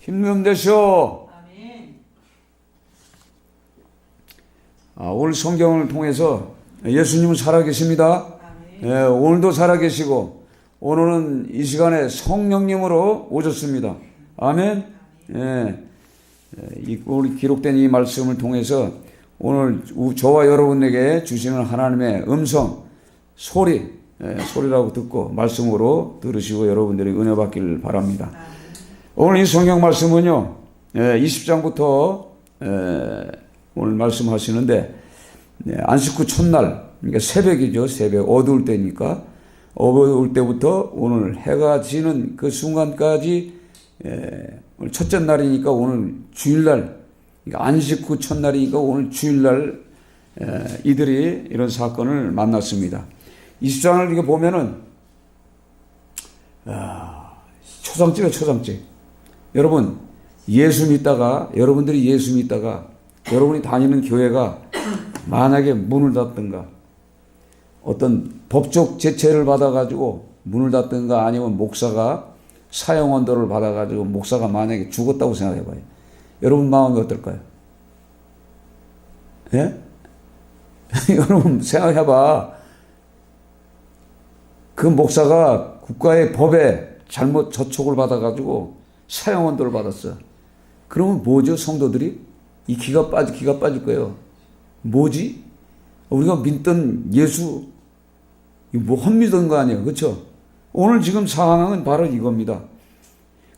힘좀 되시오. 아, 오늘 성경을 통해서 예수님은 살아계십니다. 예, 오늘도 살아계시고 오늘은 이 시간에 성령님으로 오셨습니다. 아멘. 예, 예, 이 우리 기록된 이 말씀을 통해서 오늘 우- 저와 여러분에게 주시는 하나님의 음성 소리 예, 소리라고 듣고 말씀으로 들으시고 여러분들이 은혜 받기를 바랍니다. 오늘 이 성경 말씀은요, 예, 20장부터 예, 오늘 말씀하시는데 네, 안식 후 첫날, 그러니까 새벽이죠. 새벽 어두울 때니까 어두울 때부터 오늘 해가 지는 그 순간까지 예, 오늘 첫째 날이니까 오늘 주일날, 그러니까 안식 후 첫날이니까 오늘 주일날 예, 이들이 이런 사건을 만났습니다. 20장을 이렇게 보면은 아, 초상집에 초상집. 여러분 예수 믿다가 여러분들이 예수 믿다가 여러분이 다니는 교회가 만약에 문을 닫든가 어떤 법적 제체를 받아가지고 문을 닫든가 아니면 목사가 사형 언도를 받아가지고 목사가 만약에 죽었다고 생각해봐요. 여러분 마음이 어떨까요? 예? 여러분 생각해봐. 그 목사가 국가의 법에 잘못 저촉을 받아가지고 사형 언도를 받았어. 그러면 뭐죠, 성도들이? 이 기가 빠지, 기가 빠질 거예요. 뭐지? 우리가 믿던 예수, 뭐 헛믿은 거 아니에요. 그쵸? 오늘 지금 상황은 바로 이겁니다.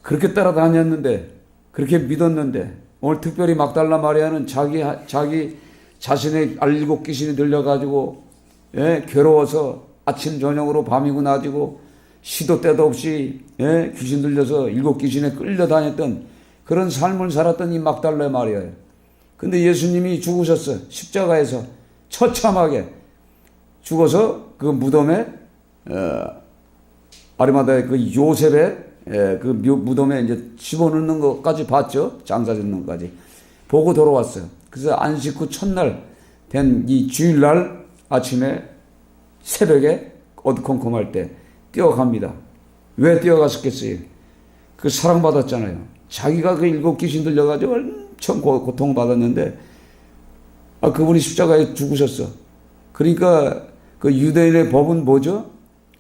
그렇게 따라다녔는데, 그렇게 믿었는데, 오늘 특별히 막달라 마리아는 자기, 자기 자신의 알고 귀신이 들려가지고, 예, 괴로워서 아침, 저녁으로 밤이고 낮이고, 시도 때도 없이, 예, 귀신 들려서 일곱 귀신에 끌려다녔던 그런 삶을 살았던 이 막달라 마리아예요. 근데 예수님이 죽으셨어. 십자가에서 처참하게 죽어서 그 무덤에 어, 아리마다의 그 요셉의 에, 그 묘- 무덤에 이제 집어넣는 것까지 봤죠. 장사 짓는 것까지 보고 돌아왔어요. 그래서 안식 후 첫날 된 이 주일날 아침에 새벽에 어두컴컴할 때 뛰어갑니다. 왜 뛰어갔었겠어요? 그 사랑받았잖아요. 자기가 그 일곱 귀신 들려가지고 엄청 고- 고통받았는데, 아, 그분이 십자가에 죽으셨어. 그러니까 그 유대인의 법은 뭐죠?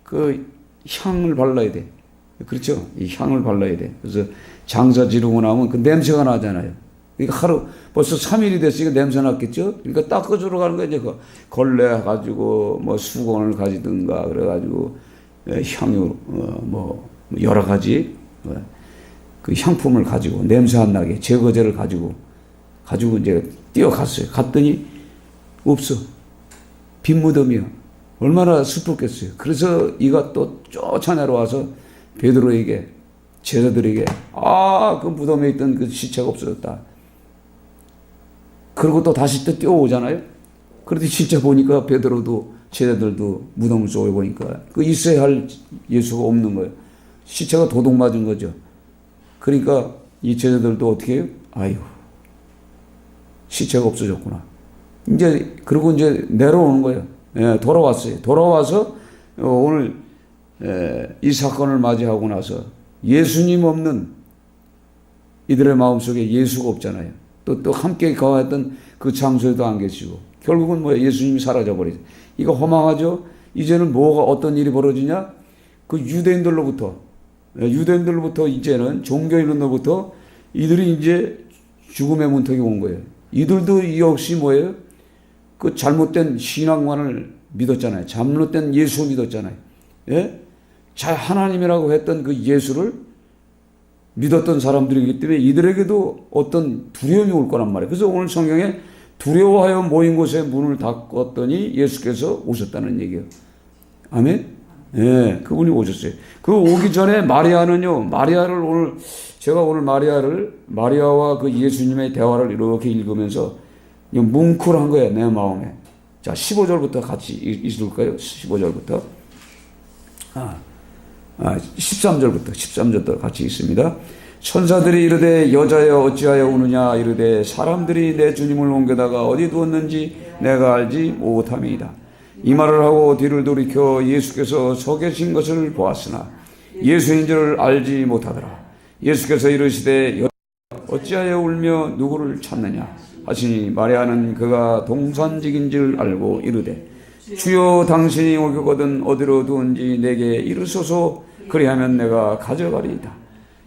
그 향을 발라야 돼. 그렇죠? 이 향을 발라야 돼. 그래서 장사 지르고 나면 그 냄새가 나잖아요. 그러니까 하루, 벌써 3일이 됐으니까 냄새 났겠죠? 그러니까 닦아주러 가는 거야, 이제 그 걸레 가지고 뭐 수건을 가지든가 그래가지고 예, 향유, 어, 뭐 여러 가지 어, 그 향품을 가지고 냄새 안 나게 제거제를 가지고 가지고 이제 뛰어갔어요. 갔더니 없어. 빈 무덤이야. 얼마나 슬펐겠어요. 그래서 이가 또 쫓아내려 와서 베드로에게 제자들에게 아 그 무덤에 있던 그 시체가 없어졌다. 그리고 또 다시 또 뛰어오잖아요. 그런데 진짜 보니까 베드로도 제자들도 무덤을 쏘여 보니까 그 있어야 할 예수가 없는 거예요. 시체가 도둑 맞은 거죠. 그러니까 이 제자들도 어떻게 해요? 아유, 시체가 없어졌구나. 이제, 그리고 이제 내려오는 거예요. 예, 돌아왔어요. 돌아와서 어, 오늘 예, 이 사건을 맞이하고 나서 예수님 없는 이들의 마음속에 예수가 없잖아요. 또, 또 함께 거했던 그 장소에도 안 계시고 결국은 뭐야 예수님이 사라져버리죠. 이거 허망하죠? 이제는 뭐가 어떤 일이 벌어지냐? 그 유대인들로부터 예, 유대인들로부터 이제는 종교인들로부터 이들이 이제 죽음의 문턱에 온 거예요. 이들도 이 역시 뭐예요? 그 잘못된 신앙만을 믿었잖아요. 잘못된 예수 믿었잖아요. 예? 자, 하나님이라고 했던 그 예수를 믿었던 사람들이기 때문에 이들에게도 어떤 두려움이 올 거란 말이에요. 그래서 오늘 성경에 두려워하여 모인 곳에 문을 닫았더니 예수께서 오셨다는 얘기예요. 아멘? 예, 그분이 오셨어요. 그 오기 전에 마리아는요, 마리아를 오늘, 제가 오늘 마리아를, 마리아와 그 예수님의 대화를 이렇게 읽으면서 뭉클한 거예요, 내 마음에. 자, 15절부터 같이 읽- 읽을까요? 15절부터. 아, 아, 13절부터, 13절부터 같이 있습니다. 천사들이 이르되 여자여 어찌하여 우느냐 이르되 사람들이 내 주님을 옮겨다가 어디 두었는지 내가 알지 못함이다. 이 말을 하고 뒤를 돌이켜 예수께서 서 계신 것을 보았으나 예수인 줄 알지 못하더라. 예수께서 이르시되 여- 어찌하여 울며 누구를 찾느냐 하시니 마리아는 그가 동산직인 줄 알고 이르되 주여 당신이 오거든 어디로 두은지 내게 이르소서 그리하면 내가 가져가리이다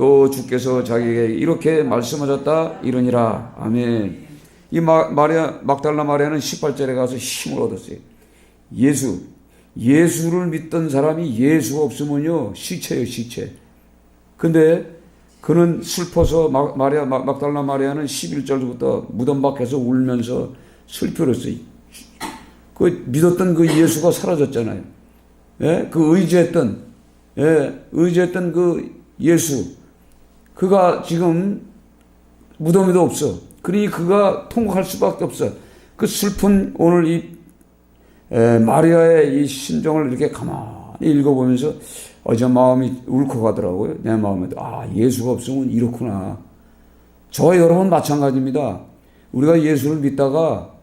또 주께서 자기에게 이렇게 말씀하셨다 이러니라 아멘 이 마, 마리아 막달라 마리아는 18절에 가서 힘을 얻었어요 예수 예수를 믿던 사람이 예수가 없으면요 시체예요 시체 근데 그는 슬퍼서 마, 마리아 막- 막달라 마리아는 11절부터 무덤 밖에서 울면서 슬퍼를 했어요. 그 믿었던 그 예수가 사라졌잖아요. 예? 그 의지했던 예, 의지했던 그 예수 그가 지금 무덤에도 없어. 그러니 그가 통곡할 수밖에 없어. 그 슬픈 오늘 이 에, 마리아의 이 심정을 이렇게 가만히 읽어보면서 어제 마음이 울컥하더라고요. 내 마음에도 아 예수가 없으면 이렇구나. 저 여러분 마찬가지입니다. 우리가 예수를 믿다가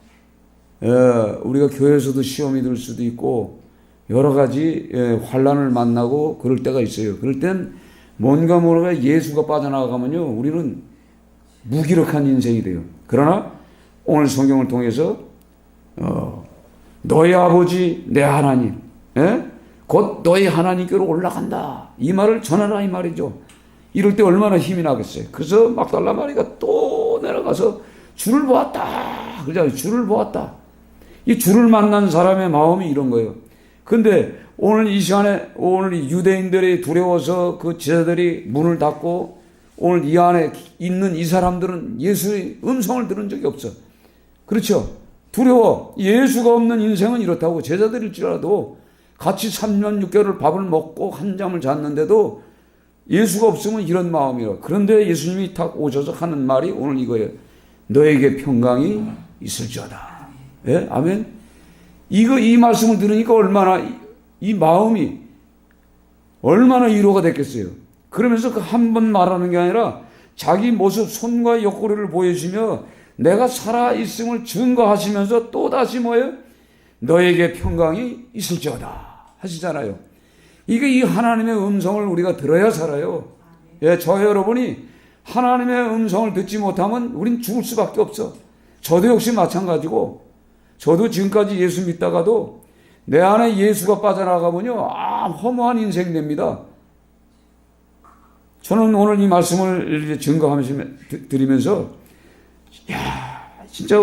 에, 우리가 교회에서도 시험이 들 수도 있고 여러 가지 에, 환란을 만나고 그럴 때가 있어요. 그럴 땐 뭔가 모르게 예수가 빠져나가면요 우리는 무기력한 인생이 돼요. 그러나 오늘 성경을 통해서 어, 너희 아버지 내 하나님, 예? 곧 너희 하나님께로 올라간다. 이 말을 전하라 이 말이죠. 이럴 때 얼마나 힘이 나겠어요. 그래서 막달라 마리가 또 내려가서 주를 보았다. 그죠? 주를 보았다. 이 주를 만난 사람의 마음이 이런 거예요. 근데 오늘 이 시간에 오늘 이 유대인들이 두려워서 그 제자들이 문을 닫고 오늘 이 안에 있는 이 사람들은 예수의 음성을 들은 적이 없어. 그렇죠? 두려워. 예수가 없는 인생은 이렇다고 제자들일지라도 같이 3년 6개월 밥을 먹고 한 잠을 잤는데도 예수가 없으면 이런 마음이에요. 그런데 예수님이 탁 오셔서 하는 말이 오늘 이거예요. 너에게 평강이 있을지어다. 예? 아멘. 이거 이 말씀을 들으니까 얼마나 이, 이 마음이 얼마나 위로가 됐겠어요. 그러면서 그 한 번 말하는 게 아니라 자기 모습 손과 옆구리를 보여주며 내가 살아 있음을 증거하시면서 또 다시 뭐예요? 너에게 평강이 있을지어다 하시잖아요. 이게 이 하나님의 음성을 우리가 들어야 살아요. 예, 저 여러분이 하나님의 음성을 듣지 못하면 우린 죽을 수밖에 없어. 저도 역시 마찬가지고 저도 지금까지 예수 믿다가도 내 안에 예수가 빠져나가면요, 아, 허무한 인생 됩니다. 저는 오늘 이 말씀을 증거하면서 드- 드리면서, 야 진짜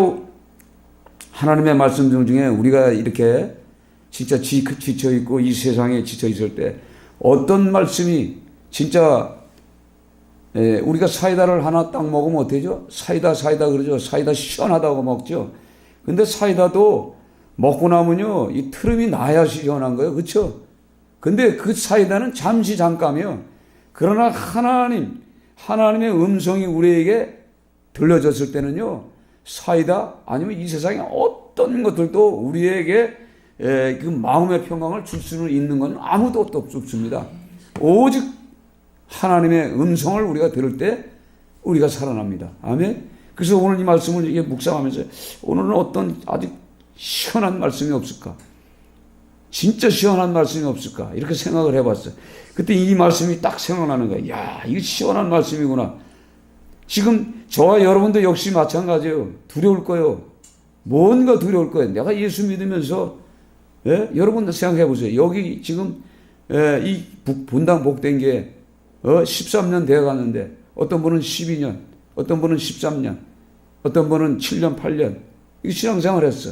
하나님의 말씀 중에 우리가 이렇게 진짜 지, 지쳐 있고 이 세상에 지쳐 있을 때 어떤 말씀이 진짜 예, 우리가 사이다를 하나 딱 먹으면 어때죠? 사이다 사이다 그러죠. 사이다 시원하다고 먹죠. 근데 사이다도 먹고 나면요 이 트름이 나야 시원한 거예요, 그렇죠? 근데 그 사이다는 잠시 잠깐이요. 그러나 하나님 하나님의 음성이 우리에게 들려졌을 때는요 사이다 아니면 이 세상에 어떤 것들도 우리에게 에, 그 마음의 평강을 줄 수는 있는 건 아무도 없습니다. 오직 하나님의 음성을 우리가 들을 때 우리가 살아납니다. 아멘. 그래서 오늘 이 말씀을 이게 묵상하면서 오늘은 어떤 아주 시원한 말씀이 없을까? 진짜 시원한 말씀이 없을까? 이렇게 생각을 해봤어요. 그때 이 말씀이 딱 생각나는 거예요. 야, 이거 시원한 말씀이구나. 지금 저와 여러분도 역시 마찬가지예요. 두려울 거예요. 뭔가 두려울 거예요. 내가 예수 믿으면서 예? 여러분 생각해 보세요. 여기 지금 예, 이 복- 분당 복된 게 어, 13년 되어 갔는데 어떤 분은 12년, 어떤 분은 13년, 어떤 분은 7년, 8년 이 신앙생활 했어.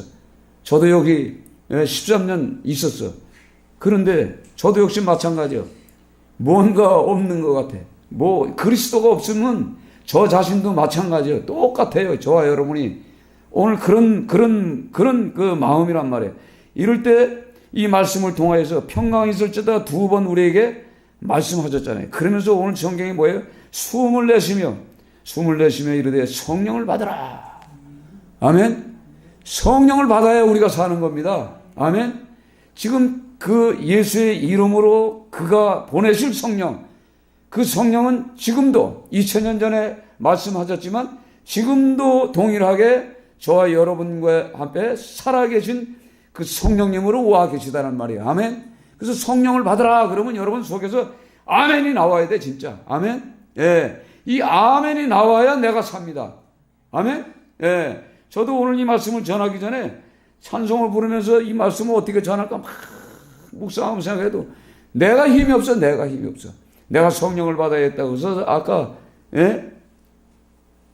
저도 여기 예, 13년 있었어. 그런데 저도 역시 마찬가지요. 뭔가 없는 것 같아. 뭐 그리스도가 없으면 저 자신도 마찬가지예요. 똑같아요. 저와 여러분이 오늘 그런 그런 그런 그 마음이란 말이에요. 이럴 때 이 말씀을 통하여서 평강이 있을지다 두 번 우리에게 말씀하셨잖아요. 그러면서 오늘 성경이 뭐예요? 숨을 내쉬며 숨을 내쉬며 이르되 성령을 받으라. 아멘. 성령을 받아야 우리가 사는 겁니다. 아멘. 지금 그 예수의 이름으로 그가 보내실 성령, 그 성령은 지금도 2000년 전에 말씀하셨지만 지금도 동일하게 저와 여러분과 함께 살아계신 그 성령님으로 와 계시다는 말이에요. 아멘. 그래서 성령을 받으라 그러면 여러분 속에서 아멘이 나와야 돼 진짜. 아멘. 예. 이 아멘이 나와야 내가 삽니다. 아멘. 예. 저도 오늘 이 말씀을 전하기 전에 찬송을 부르면서 이 말씀을 어떻게 전할까 막 묵상하면서 생각해도 내가 힘이 없어. 내가 힘이 없어. 내가 성령을 받아야겠다고 그래서 아까 예?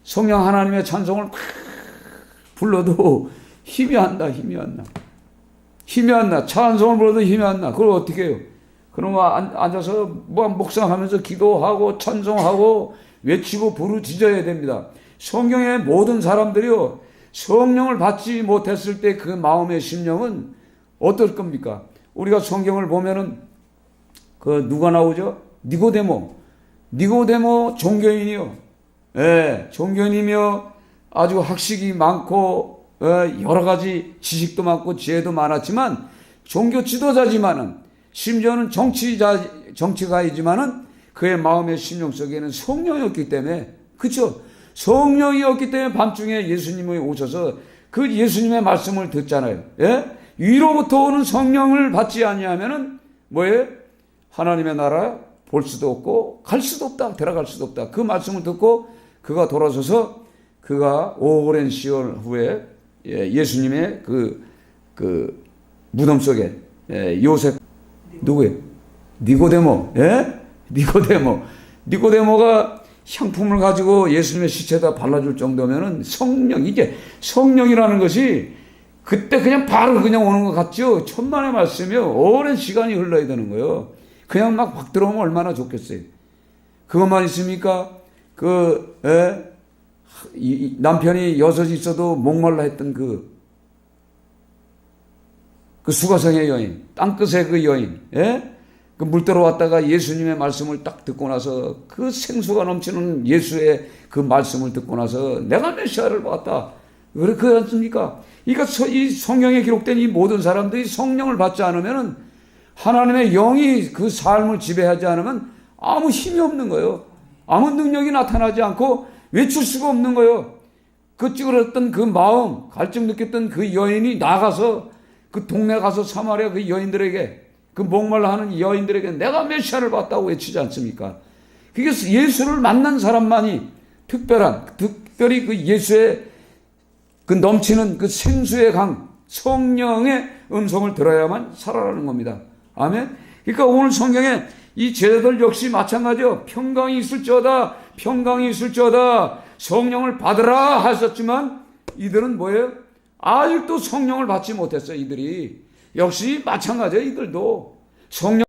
성령 하나님의 찬송을 막 불러도 힘이 안 나, 힘이 안 나. 힘이 안 나. 찬송을 불러도 힘이 안 나. 그걸 어떻게 해요? 그러면 앉- 앉아서 뭐 묵상하면서 기도하고 찬송하고 외치고 부르짖어야 됩니다. 성경의 모든 사람들이요. 성령을 받지 못했을 때 그 마음의 심령은 어떨 겁니까? 우리가 성경을 보면은 그 누가 나오죠? 니고데모. 니고데모 종교인이요. 예, 종교인이며 아주 학식이 많고 어, 여러 가지 지식도 많고 지혜도 많았지만 종교 지도자지만은 심지어는 정치자 정치가이지만은 그의 마음의 심령 속에는 성령이었기 때문에 그렇죠. 성령이었기 때문에 밤중에 예수님이 오셔서 그 예수님의 말씀을 듣잖아요. 예? 위로부터 오는 성령을 받지 아니하면은 뭐예요? 하나님의 나라 볼 수도 없고 갈 수도 없다. 들어갈 수도 없다. 그 말씀을 듣고 그가 돌아서서 그가 오랜 시월 후에 예, 예수님의 그, 그 무덤 속에 예, 요셉 누구예요? 니고데모. 예? 니고데모. 니고데모가 향품을 가지고 예수님의 시체에다 발라줄 정도면은 성령 이게 성령이라는 것이 그때 그냥 바로 그냥 오는 것 같죠. 천만의 말씀이요. 오랜 시간이 흘러야 되는 거예요. 그냥 막 확 들어오면 얼마나 좋겠어요. 그것만 있습니까? 그 예? 이- 이 남편이 여섯이 있어도 목말라 했던 그, 그 수가성의 여인, 땅끝의 그 여인, 예? 그 물들어 왔다가 예수님의 말씀을 딱 듣고 나서 그 생수가 넘치는 예수의 그 말씀을 듣고 나서 내가 메시아를 봤다. 왜 그렇지 않습니까? 그러니까 서- 이 성경에 기록된 이 모든 사람들이 성령을 받지 않으면은 하나님의 영이 그 삶을 지배하지 않으면 아무 힘이 없는 거예요. 아무 능력이 나타나지 않고 외출 수가 없는 거예요. 그 찌그러졌던 그 마음, 갈증 느꼈던 그 여인이 나가서 그 동네 가서 사마리아 그 여인들에게 그 목말라 하는 여인들에게 내가 메시아를 봤다고 외치지 않습니까? 그게 예수를 만난 사람만이 특별한, 특별히 그 예수의 그 넘치는 그 생수의 강, 성령의 음성을 들어야만 살아나는 겁니다. 아멘? 그러니까 오늘 성경에 이 제자들 역시 마찬가지요. 평강이 있을지어다, 평강이 있을지어다, 성령을 받으라 하셨지만 이들은 뭐예요? 아직도 성령을 받지 못했어요, 이들이. 역시 마찬가지예요, 이들도. 성령